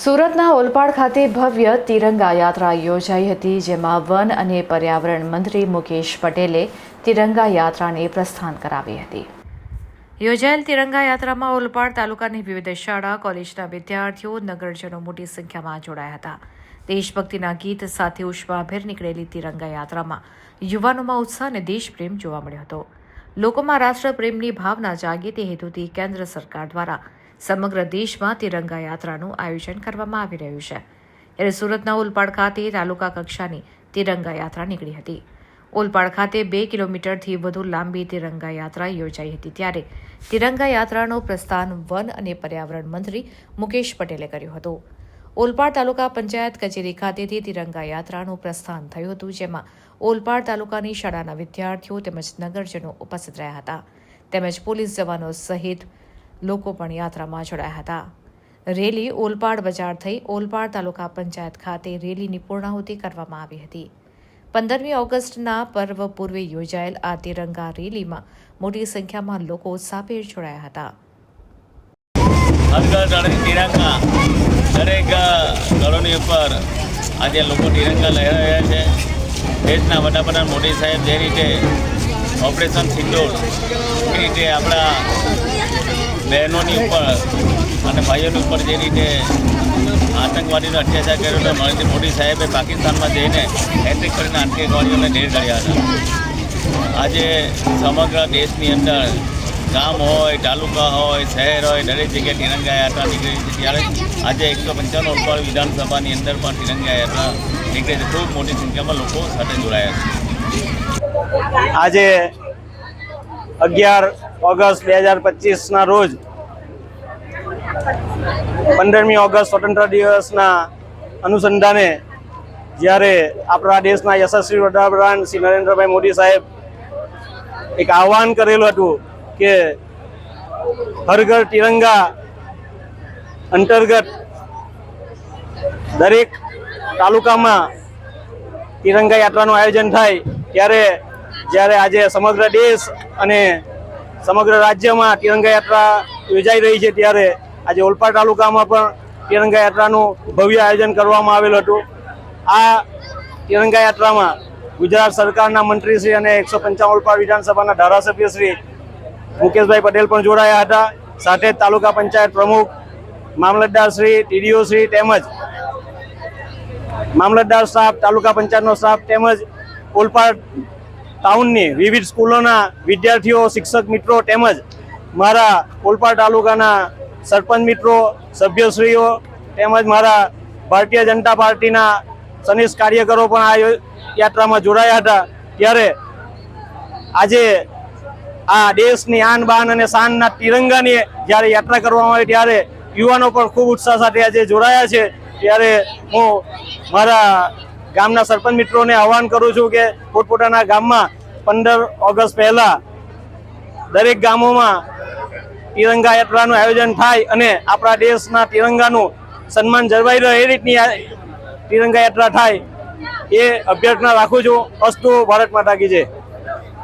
સુરતના ઓલપાડ ખાતે ભવ્ય તિરંગા યાત્રા યોજાઈ હતી, જેમાં વન અને પર્યાવરણ મંત્રી મુકેશ પટેલે તિરંગા યાત્રાને પ્રસ્થાન કરાવી હતી. યોજાયેલ તિરંગા યાત્રામાં ઓલપાડ તાલુકાની વિવિધ શાળા, કોલેજના વિદ્યાર્થીઓ, નગરજનો મોટી સંખ્યામાં જોડાયા હતા. દેશભક્તિના ગીત સાથે ઉષ્માભેર નીકળેલી તિરંગા યાત્રામાં યુવાનોમાં ઉત્સાહ અને દેશપ્રેમ જોવા મળ્યો હતો. લોકોમાં રાષ્ટ્રપ્રેમની ભાવના જાગે તે હેતુથી કેન્દ્ર સરકાર દ્વારા સમગ્ર દેશમાં તિરંગા યાત્રાનું આયોજન કરવામાં આવી રહ્યું છે. ત્યારે સુરતના ઓલપાડ ખાતે તાલુકા કક્ષાની તિરંગા યાત્રા નીકળી હતી. ઓલપાડ ખાતે બે કિલોમીટરથી વધુ લાંબી તિરંગા યાત્રા યોજાઈ હતી ત્યારે તિરંગા યાત્રાનું પ્રસ્થાન વન અને પર્યાવરણ મંત્રી મુકેશ પટેલે કર્યું હતું. ઓલપાડ તાલુકા પંચાયત કચેરી ખાતેથી તિરંગા યાત્રાનું પ્રસ્થાન થયું હતું, જેમાં ઓલપાડ તાલુકાની શાળાના વિદ્યાર્થીઓ તેમજ નગરજનો ઉપસ્થિત રહ્યા હતા. તેમજ પોલીસ જવાનો સહિત લોકો પણ યાત્રામાં જોડાયા હતા. રેલી ઓલપાડ બજાર થઈ ઓલપાડ તાલુકા પંચાયત ખાતે રેલીની પૂર્ણાહુતિ કરવામાં આવી હતી. પંદરમી ઓગસ્ટના પર્વ પૂર્વે યોજાયેલ આ તિરંગા રેલીમાં મોટી સંખ્યામાં લોકો સાપેર જોડાયા હતા. તિરંગા. દરેક આજે લોકો તિરંગા લહેરા રહ્યા છે. દેશના વડાપ્રધાન મોદી સાહેબ જે રીતે ઓપરેશન સિંદૂર એ રીતે આપણા બહેનોની ઉપર અને ભાઈઓની ઉપર જે રીતે આતંકવાદીનો અત્યાચાર કર્યો હતો નરેન્દ્ર મોદી સાહેબે પાકિસ્તાનમાં જઈને હેટ્રિક કરીને આતંકવાદીઓને ઢેર કર્યા હતા. આજે સમગ્ર દેશની અંદર ગામ હોય, તાલુકા હોય, શહેર હોય, દરેક જગ્યાએ તિરંગા યાત્રા નીકળી છે. ત્યારે આજે એકસો પંચાણું ઉપર વિધાનસભાની અંદર પણ તિરંગા યાત્રા નીકળે છે. ખૂબ મોટી સંખ્યામાં લોકો સાથે જોડાયા છે. આજે અગિયાર ઓગસ્ટ બે હજાર પચીસના રોજ પંદરમી ઓગસ્ટ સ્વતંત્ર દિવસના અનુસંધાને જ્યારે આપણા દેશના યશસ્વી વડાપ્રધાન શ્રી નરેન્દ્રભાઈ મોદી સાહેબ એક આહ્વાન કરેલું હતું કે હર ઘર તિરંગા અંતર્ગત દરેક તાલુકામાં તિરંગા યાત્રાનું આયોજન થાય ત્યારે જ્યારે આજે સમગ્ર દેશ અને સમગ્ર રાજ્યમાં તિરંગા યાત્રા યોજાઈ રહી છે ત્યારે આજે ઓલપાડ તાલુકામાં પણ તિરંગા યાત્રાનું ભવ્ય આયોજન કરવામાં આવેલું હતું. આ તિરંગા યાત્રામાં ગુજરાત સરકારના મંત્રીશ્રી અને એકસો પંચાવન ઓલપાડ વિધાનસભાના ધારાસભ્ય શ્રી મુકેશભાઈ પટેલ પણ જોડાયા હતા. સાથે તાલુકા પંચાયત પ્રમુખ મામલતદાર શ્રી, ટીડીઓ શ્રી તેમજ મામલતદાર સાહેબ, તાલુકા પંચાયતનો સ્ટાફ તેમજ ઓલપાડ ટાઉનની વિવિધ સ્કૂલોના વિદ્યાર્થીઓ, શિક્ષક મિત્રો તેમજ મારા ઓલપાડ તાલુકાના સરપંચ મિત્રો, સભ્યશ્રીઓ તેમજ મારા ભારતીય જનતા પાર્ટીના સનિષ્ઠ કાર્યકરો પણ આ યાત્રામાં જોડાયા હતા. ત્યારે આજે આ દેશની આન બાન અને શાનના તિરંગાની જ્યારે યાત્રા કરવામાં આવે ત્યારે યુવાનો પણ ખૂબ ઉત્સાહ સાથે આજે જોડાયા છે. ત્યારે હું મારા ગામના સરપંચ મિત્રોને આહવાન કરું છું કે પોતપોતાના ગામમાં પંદર ઓગસ્ટ પહેલા દરેક ગામોમાં તિરંગા યાત્રાનું આયોજન થાય અને આપણા દેશના તિરંગાનું સન્માન જળવાઈ રહે એ રીતની તિરંગા યાત્રા થાય એ અભ્યર્થના રાખું છું. અસ્તુ ભારત માતા કી જય.